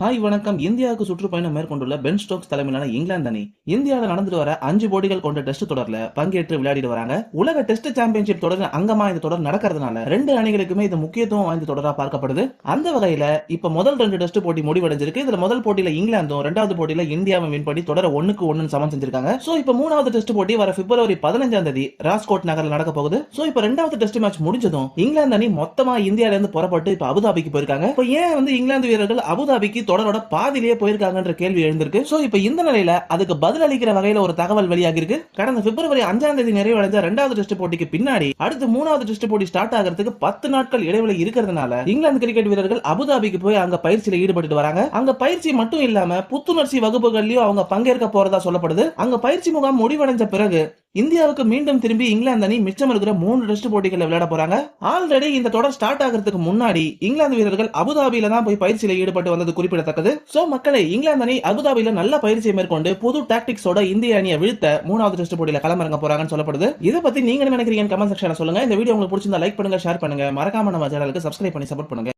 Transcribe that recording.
Hi வணக்கம். இந்தியாவுக்கு சுற்றுப்பயணம் மேற்கொண்டுள்ள பென் ஸ்டோக்ஸ் தலைமையிலான இங்கிலாந்து அணி இந்தியாவில் நடந்துட்டு வர அஞ்சு போட்டிகள் கொண்ட டெஸ்ட் தொடர்ல பங்கேற்று விளையாடிட்டு வராங்க. உலக டெஸ்ட் சாம்பியன்ஷிப் தொடர் அங்கமா இந்த தொடர் நடக்கிறதுனால ரெண்டு அணிகளுக்குமே இது முக்கியத்துவம் வாய்ந்த தொடரா பார்க்கப்படுது. அந்த வகையில இப்ப முதல் ரெண்டு டெஸ்ட் போட்டி முடிவடைஞ்சிருக்கு. இதுல முதல் போட்டியில இங்கிலாந்தும் ரெண்டாவது போட்டியில இந்தியாவும் வின் பண்ணி தொடர ஒண்ணுக்கு ஒன்னு சமன் செஞ்சிருக்காங்க. சோ இப்ப மூணாவது டெஸ்ட் போட்டி வர பிப்ரவரி பதினஞ்சாம் தேதி ராஸ்கோட் நகரில் நடக்க போகுது. சோ இப்ப ரெண்டாவது டெஸ்ட் மேட்ச் முடிஞ்சதும் இங்கிலாந்து அணி மொத்தமா இந்தியால இருந்து புறப்பட்டு இப்ப அபுதாபிக்கு போயிருக்காங்க. இப்ப ஏன் வந்து இங்கிலாந்து வீரர்கள் அபுதாபிக்கு தொடரோட பாதிலேயே போயிருக்காங்கன்ற கேள்வி எழுந்திருக்கு. சோ இப்போ இந்த நிலையில அதுக்கு பதில் அளிக்கிற வகையில ஒரு தகவல் வெளியாகி இருக்கு கடந்த பிப்ரவரி அஞ்சாம் தேதி நிறைவடைஞ்ச ரெண்டாவது டெஸ்ட் போட்டிக்கு பின்னாடி அடுத்து மூணாவது டெஸ்ட் போட்டி ஸ்டார்ட் ஆகிறதுக்கு பத்து நாட்கள் இடைவெளி இருக்கிறதுனால இங்கிலாந்து கிரிக்கெட் வீரர்கள் அபுதாபிக்கு போய் அங்க பயிற்சியில ஈடுபட்டு வராங்க. அங்க பயிற்சி மட்டும் இல்லாம புத்துணர்ச்சி வகுப்புகள்லயும் அவங்க பங்கேற்க போறதா சொல்லப்படுது. அங்க பயிற்சி முகாம் முடிவடைஞ்ச பிறகு இந்தியாவுக்கு மீண்டும் திரும்பி இங்கிலாந்து அணி மிச்சம் இருக்கிற மூணு டெஸ்ட் போட்டிகளை விளையாட போறாங்க. ஆல்ரெடி இந்த தொடர் ஸ்டார்ட் ஆகிறதுக்கு முன்னாடி இங்கிலாந்து வீரர்கள் அபுதாபியில தான் போய் பயிற்சியில ஈடுபட்டு வந்தது குறிப்பிடத்தக்கது. சோ மக்களை இங்கிலாந்து அணி அபுதாபியில நல்ல பயிற்சியை மேற்கொண்டு புது டாக்டிக்ஸோட இந்திய அணியை வீழ்த்த மூணாவது டெஸ்ட் போட்டியில களமிறங்க போறாங்கன்னு சொல்லப்படுது. இதை பத்தி நீங்க நினைக்கிறீங்க? கமெண்ட் செக்ஷன்ல சொல்லுங்க. இந்த வீடியோ உங்களுக்கு பிடிச்சிருந்தா லைக் பண்ணுங்க ஷேர் பண்ணுங்க. மறக்காம நம்ம சேனலுக்கு சப்ஸ்கிரைப் பண்ணி சப்போர்ட் பண்ணுங்க.